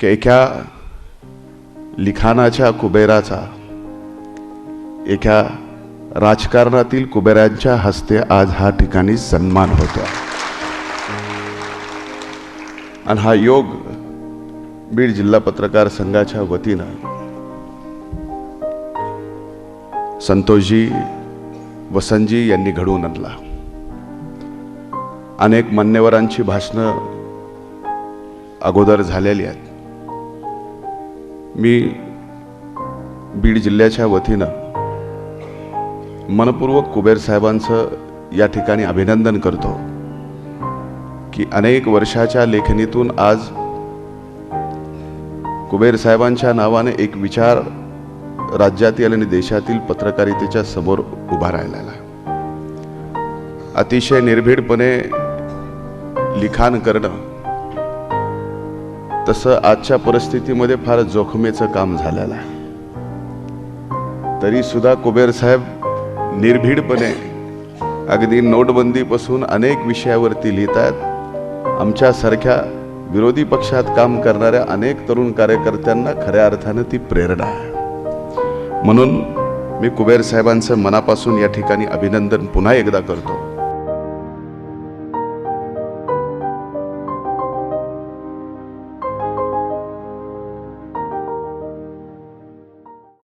की एका लिखाणाच्या कुबेराचा एका राजकारणातील कुबेरांच्या हस्ते आज हा ठिकाणी सन्मान होतो आणि हा योग बीड जिल्हा पत्रकार संघाच्या वतीनं संतोषजी वसंतजी यांनी घडवून आणला. अनेक मान्यवरांची भाषणं अगोदर झालेली आहेत. मी बीड जिल्ह्याच्या वतीनं मनपूर्वक कुबेर साहेबांचं या ठिकाणी अभिनंदन करतो की अनेक वर्षाच्या लेखणीतून आज कुबेर साहेबांच्या नावाने एक विचार राज्यातील आणि देशातील पत्रकारितेच्या समोर उभा राहिलेला अतिशय निर्भीडपणे लिखाण करणं तसं आजच्या परिस्थितीमध्ये फार जोखमीचं काम झालेलं आहे. तरी सुद्धा कुबेर साहेब निर्भीडपणे अगदी नोटबंदीपासून अनेक विषयावरती लिहित आहेत आमच्यासारख्या विरोधी पक्षात काम करणाऱ्या अनेक तरुण कार्यकर्त्यांना खऱ्या अर्थानं ती प्रेरणा आहे. म्हणून मी कुबेर साहेबांचं मनापासून या ठिकाणी अभिनंदन पुन्हा एकदा करतो.